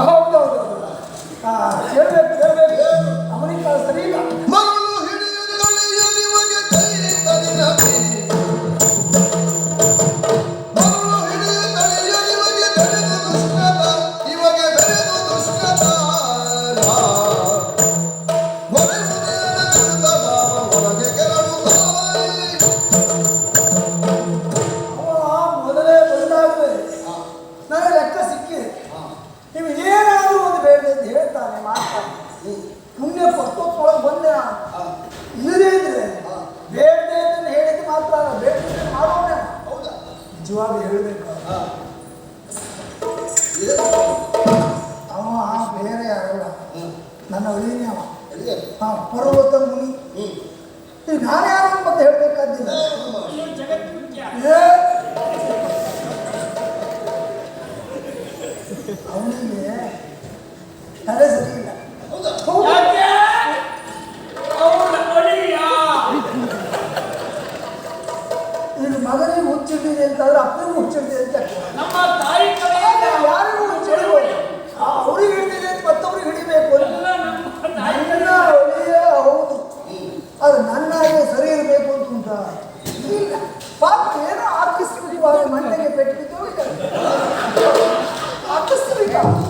ಹೌದೌದು. ಕೇಳ್ಬೇಕು ಕೇಳ್ಬೇಕು ಅವನಿಗೆ ಸರಿ ಇಲ್ಲ. Thank you. गाने नहीं आवा हाँ पर्वत मुनि ये हम्म। गाने तो आ रहे doida? Olha que se legal.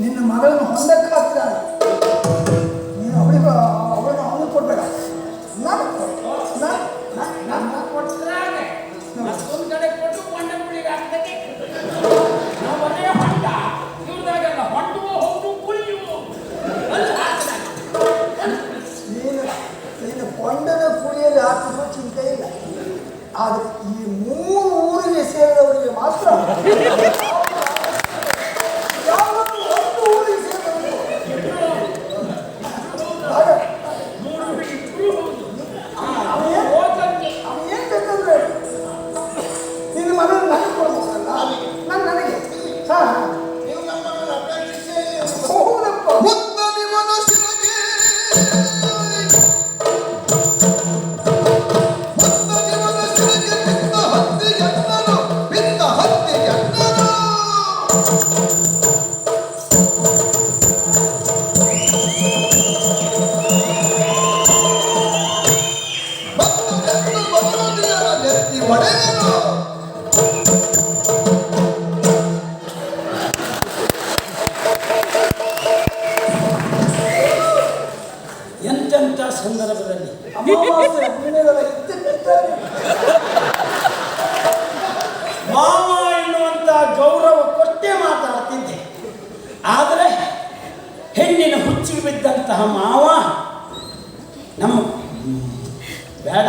ನಿನ್ನ ಮಗಳನ್ನು ಹೊಂದಕ್ಕೆ ಹಾಕ್ತಾಳೆ ನೀನು ಅವಳಿಗೆ ಅವಳಿಗೆ ಅವನಿಗೆ ಕೊಟ್ಟಾಗ ನೀನು ನೀನು ಕೊಂಡನ ಕುಳಿಯಲ್ಲಿ ಹಾಕಿದ್ರು ಚಿಂತೆ ಇಲ್ಲ ಆದರೆ ಪಡೆದರು ಎಂತೆಂಥ ಸಂದರ್ಭದಲ್ಲಿ ಮಾವ ಎನ್ನುವಂಥ ಗೌರವ ಕೊಟ್ಟೆ ಮಾತಾಡ್ತಿದ್ದೆ. ಆದರೆ ಹೆಣ್ಣಿನ ಹುಚ್ಚಿಗೆ ಬಿದ್ದಂತಹ ಮಾವ ನಮ್ಮ ಬೇಡ.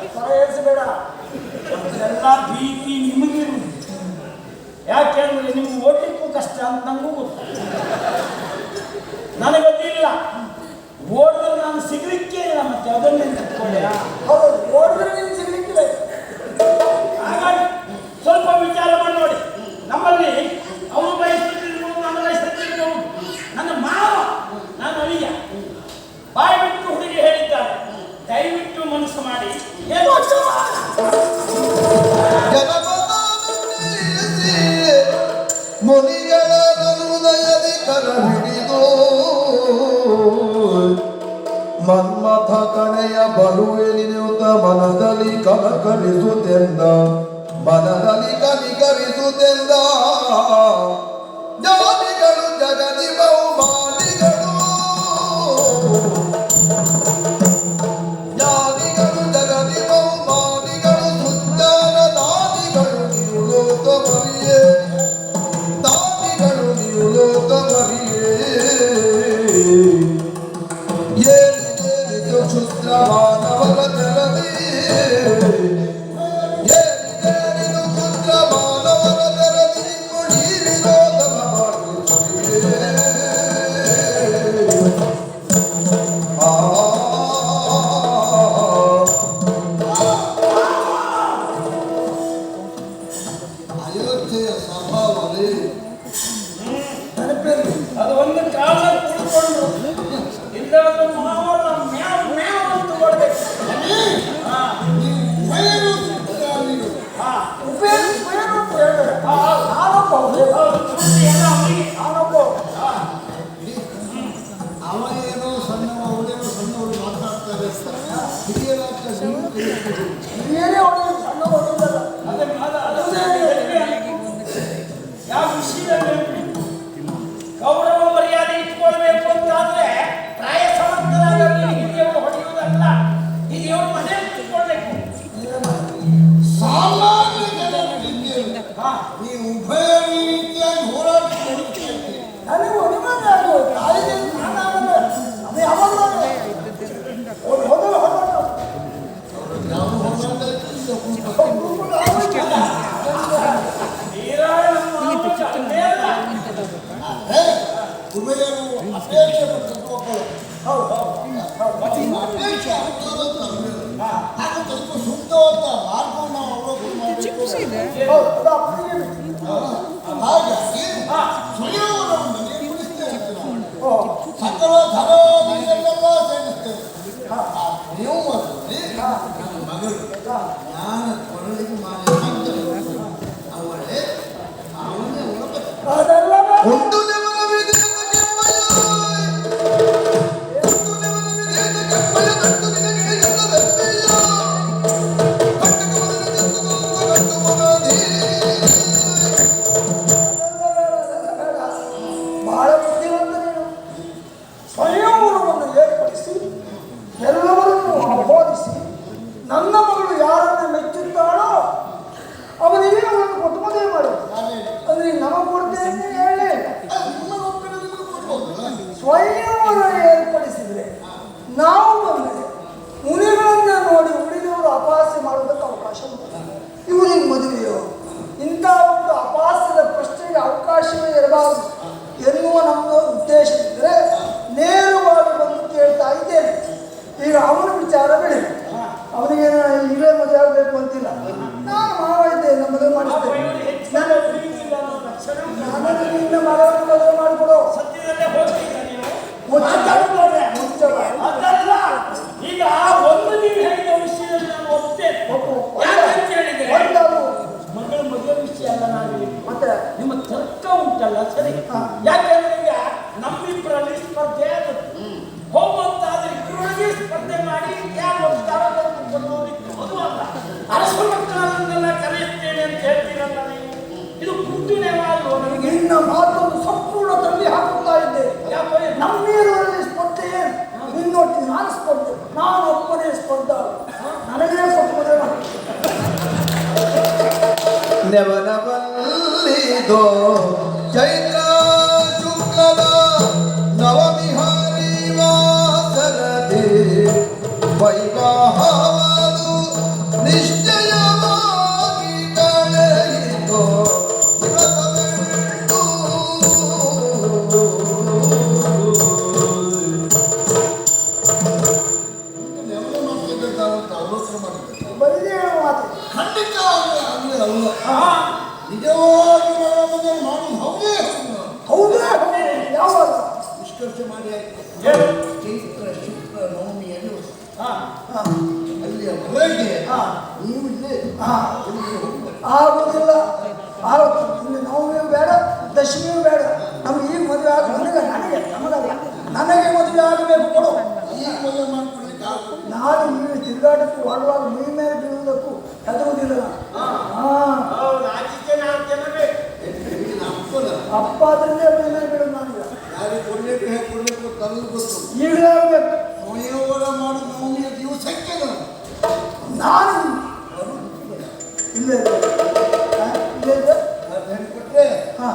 ಮುನಿಗಳ ಹೃದಯದಿ ಕರ ಹಿಡಿದು ಮನ್ಮಥ ಕಣೆಯ ಬರುವೆ ನಿನ್ನುತ್ತ ಮನದಲ್ಲಿ ಕನಕರಿಸುತ್ತೆಂದ ಮನದಲ್ಲಿ ಕನಿಕರಿಸುತ್ತೆಂದ ಜಾತಿಗಳು ಜಗದಿ, ಬಹುಮಾನಿಗಳು. 음식이네. 아, 내용은 네? 아, 막을. never, never. ಚರ್ಚೆ ಮಾಡಿ ಆಯ್ತು. ಚೈತ್ರ ಶುಕ್ರ ನವಮಿಯನ್ನು ಅಲ್ಲಿಯವರೆಗೆ ನೀವು ಇಲ್ಲಿ ಆಗೋದಿಲ್ಲ. ನವಮಿಯೂ ಬೇಡ ದಶಮಿಯೂ ಬೇಡ. ನಮ್ಗೆ ಈಗ ಮದುವೆ ಆಗ ನನಗೆ ನನಗೆ ನನಗೆ ಮದುವೆ ಆಗಬೇಕು ಕೊಡು. ಈಗ ಮದುವೆ ಮಾಡ್ಕೊಡ್ಲಿಕ್ಕೆ ನಾನು ನೀವು ತಿರುಗಾಟಕ್ಕೆ ಹೊರಡುವಾಗ ನೀ ಮೇಲೆ ಬೀಳುವುದಕ್ಕೂ ಹೆದರುವುದಿಲ್ಲ ಹಾಂ. ಅಪ್ಪ ಅದರಿಂದ ಈಗಲೇ ಆಗಬೇಕು ಮಾಡುವ ನವಮಿಯ ದಿವಸಕ್ಕೆ ನಾನು. ಇಲ್ಲ ಇಲ್ಲ. ಹಾ, ಇಲ್ಲ ಹಾ.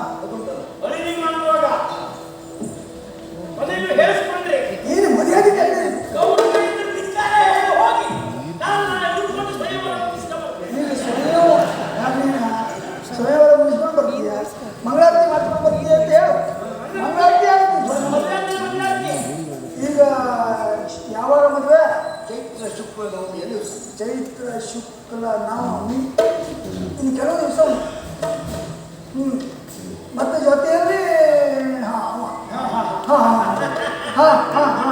ಚೈತ್ರ ಶುಕ್ಲ ನವಮಿಯ ದಿವಸ ಚೈತ್ರ ಶುಕ್ಲ ನವಮಿ. ಇನ್ನು ಕೆಲವು ದಿವಸ ಹ್ಞೂ ಮತ್ತೆ ಜೊತೆಯಲ್ಲಿ ಹಾಂ ಹಾಂ ಹಾಂ ಹಾಂ ಹಾಂ.